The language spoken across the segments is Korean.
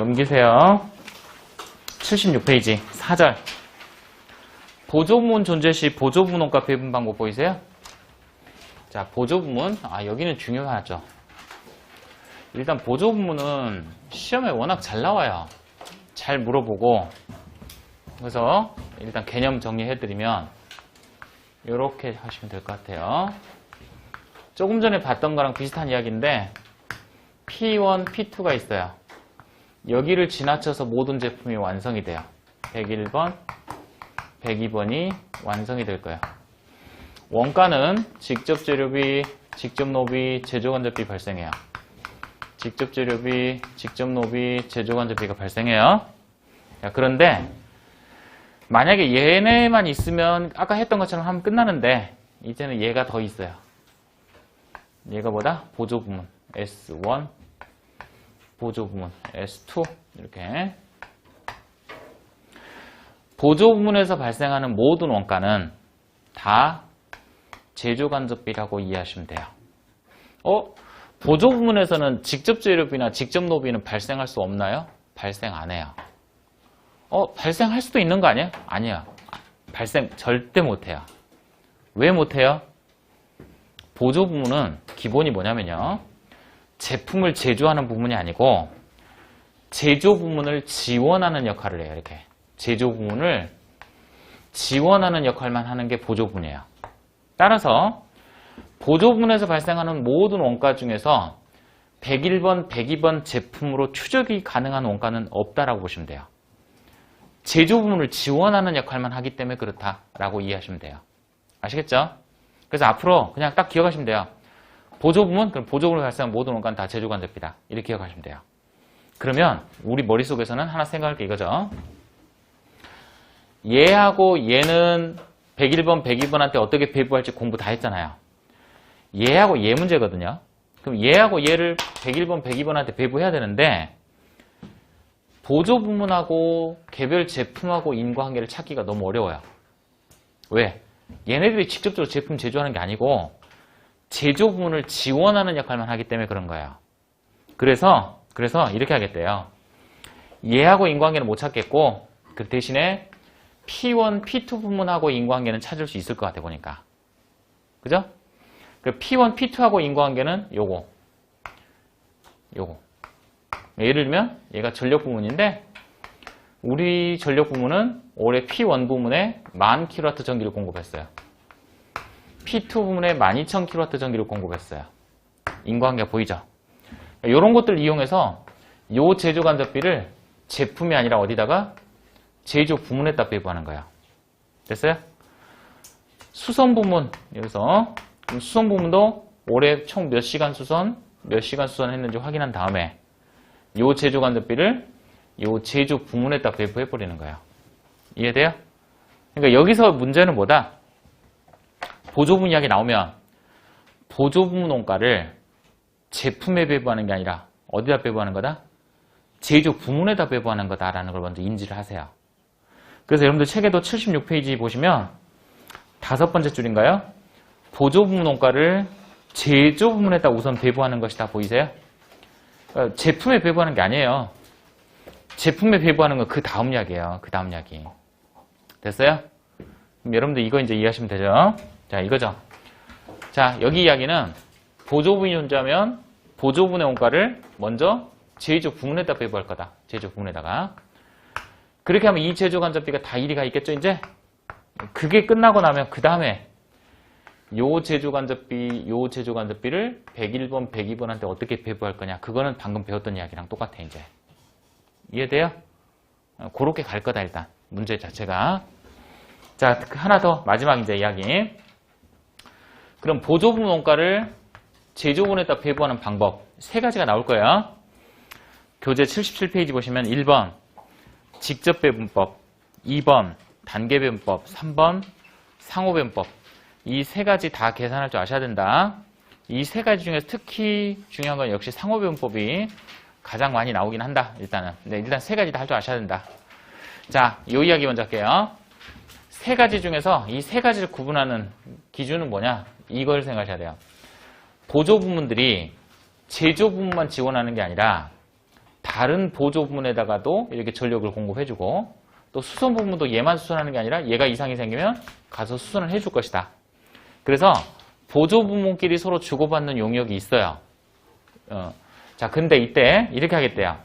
넘기세요. 76페이지 4절. 보조부문 존재 시 보조부문원가 배분 방법 보이세요? 자, 보조부문. 아, 여기는 중요하죠. 일단 보조부문은 시험에 워낙 잘 나와요. 잘 물어보고. 그래서 일단 개념 정리해드리면 이렇게 하시면 될 것 같아요. 조금 전에 봤던 거랑 비슷한 이야기인데 P1, P2가 있어요. 여기를 지나쳐서 모든 제품이 완성이 돼요. 101번, 102번이 완성이 될 거예요. 원가는 직접 재료비, 직접 노비, 제조 간접비 발생해요. 직접 재료비, 직접 노비, 제조 간접비가 발생해요. 자, 그런데 만약에 얘네만 있으면 아까 했던 것처럼 하면 끝나는데 이제는 얘가 더 있어요. 얘가 뭐다? 보조 부문 S1 보조 부문 S2 이렇게 보조 부문에서 발생하는 모든 원가는 다 제조 간접비라고 이해하시면 돼요. 어? 보조 부문에서는 직접 재료비나 직접 노비는 발생할 수 없나요? 발생 안 해요. 어? 발생할 수도 있는 거 아니에요? 아니야. 발생 절대 못 해요. 왜 못 해요? 보조 부문은 기본이 뭐냐면요. 제품을 제조하는 부문이 아니고 제조 부문을 지원하는 역할을 해요. 이렇게 제조 부문을 지원하는 역할만 하는 게 보조 부문이에요. 따라서 보조 부문에서 발생하는 모든 원가 중에서 101번, 102번 제품으로 추적이 가능한 원가는 없다라고 보시면 돼요. 제조 부문을 지원하는 역할만 하기 때문에 그렇다라고 이해하시면 돼요. 아시겠죠? 그래서 앞으로 그냥 딱 기억하시면 돼요. 보조 부문, 그럼 보조 부문을 발생한 모든 원가는 다 제조간접비다. 이렇게 기억하시면 돼요. 그러면 우리 머릿속에서는 하나 생각할 게 이거죠. 얘하고 얘는 101번, 102번한테 어떻게 배부할지 공부 다 했잖아요. 얘하고 얘 문제거든요. 그럼 얘하고 얘를 101번, 102번한테 배부해야 되는데 보조 부문하고 개별 제품하고 인과관계를 찾기가 너무 어려워요. 왜? 얘네들이 직접적으로 제품 제조하는 게 아니고 제조 부문을 지원하는 역할만 하기 때문에 그런 거예요. 그래서 그래서 이렇게 하겠대요. 얘하고 인과관계는 못 찾겠고 그 대신에 P1, P2 부문하고 인과관계는 찾을 수 있을 것 같아 보니까. 그죠? 그 P1, P2하고 인과관계는 요거. 요거. 예를 들면 얘가 전력 부문인데 우리 전력 부문은 올해 P1 부문에 10,000kW 전기를 공급했어요. P2 부문에 12,000kW 전기를 공급했어요. 인과관계 보이죠? 이런 것들 이용해서 요 제조 간접비를 제품이 아니라 어디다가 제조 부문에다 배부하는 거예요. 됐어요? 수선 부문 여기서 수선 부문도 올해 총 몇 시간 수선, 몇 시간 수선했는지 확인한 다음에 요 제조 간접비를 요 제조 부문에다 배부해 버리는 거예요. 이해돼요? 그러니까 여기서 문제는 뭐다? 보조부문 이야기 나오면 보조부문 원가를 제품에 배부하는 게 아니라 어디다 배부하는 거다? 제조 부문에다 배부하는 거다라는 걸 먼저 인지를 하세요. 그래서 여러분들 책에도 76페이지 보시면 다섯 번째 줄인가요? 보조부문 원가를 제조 부문에다 우선 배부하는 것이다 보이세요? 그러니까 제품에 배부하는 게 아니에요. 제품에 배부하는 건 그 다음 이야기예요. 그 다음 이야기. 됐어요? 여러분들 이거 이제 이해하시면 되죠? 자, 이거죠. 자, 여기 이야기는 보조분이 존재하면 보조분의 원가를 먼저 제조 부문에다 배부할 거다. 제조 부문에다가. 그렇게 하면 이 제조 간접비가 다 일이 가 있겠죠, 이제? 그게 끝나고 나면 그 다음에 요 제조 간접비, 요 제조 간접비를 101번, 102번한테 어떻게 배부할 거냐. 그거는 방금 배웠던 이야기랑 똑같아, 이제. 이해돼요? 어, 그렇게 갈 거다, 일단. 문제 자체가. 자, 하나 더. 마지막 이제 이야기. 그럼 보조부문 원가를 제조분에다 배부하는 방법. 세 가지가 나올 거예요. 교재 77페이지 보시면 1번. 직접 배분법. 2번. 단계 배분법. 3번. 상호 배분법. 이 세 가지 다 계산할 줄 아셔야 된다. 이 세 가지 중에서 특히 중요한 건 역시 상호 배분법이 가장 많이 나오긴 한다. 일단은. 네, 일단 세 가지 다 할 줄 아셔야 된다. 자, 이 이야기 먼저 할게요. 세 가지 중에서 이 세 가지를 구분하는 기준은 뭐냐? 이걸 생각하셔야 돼요. 보조 부문들이 제조 부문만 지원하는 게 아니라 다른 보조 부문에다가도 이렇게 전력을 공급해주고 또 수선 부문도 얘만 수선하는 게 아니라 얘가 이상이 생기면 가서 수선을 해줄 것이다. 그래서 보조 부문끼리 서로 주고받는 용역이 있어요. 어, 자, 근데 이때 이렇게 하겠대요.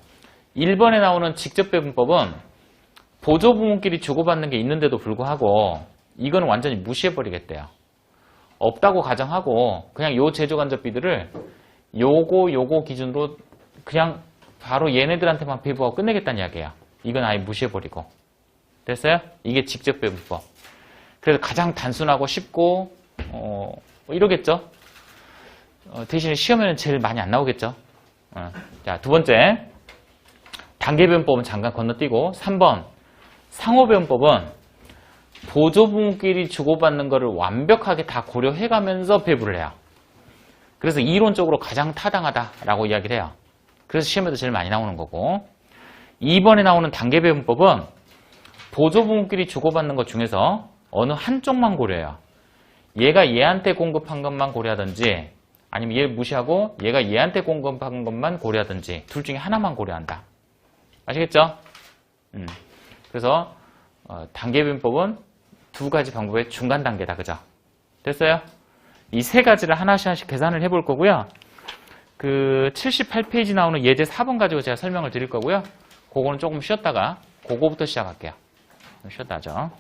1번에 나오는 직접 배분법은 보조 부문끼리 주고받는 게 있는데도 불구하고 이거는 완전히 무시해버리겠대요. 없다고 가정하고 그냥 요 제조 간접비들을 요거 요거 기준으로 그냥 바로 얘네들한테만 배부하고 끝내겠다는 이야기예요. 이건 아예 무시해버리고 됐어요? 이게 직접 배분법. 그래서 가장 단순하고 쉽고 어, 뭐 이러겠죠. 어, 대신에 시험에는 제일 많이 안 나오겠죠. 어. 자, 두 번째 단계 배분법은 잠깐 건너뛰고 3번 상호 배분법은 보조 부문끼리 주고받는 것을 완벽하게 다 고려해가면서 배부를 해요. 그래서 이론적으로 가장 타당하다라고 이야기를 해요. 그래서 시험에도 제일 많이 나오는 거고 2번에 나오는 단계 배분법은 보조 부문끼리 주고받는 것 중에서 어느 한쪽만 고려해요. 얘가 얘한테 공급한 것만 고려하든지 아니면 얘 무시하고 얘가 얘한테 공급한 것만 고려하든지 둘 중에 하나만 고려한다. 아시겠죠? 음. 그래서 어, 단계 배분법은 두 가지 방법의 중간 단계다. 그죠? 됐어요? 이 세 가지를 하나씩 하나씩 계산을 해볼 거고요. 그 78페이지 나오는 예제 4번 가지고 제가 설명을 드릴 거고요. 그거는 조금 쉬었다가 그거부터 시작할게요. 쉬었다 하죠.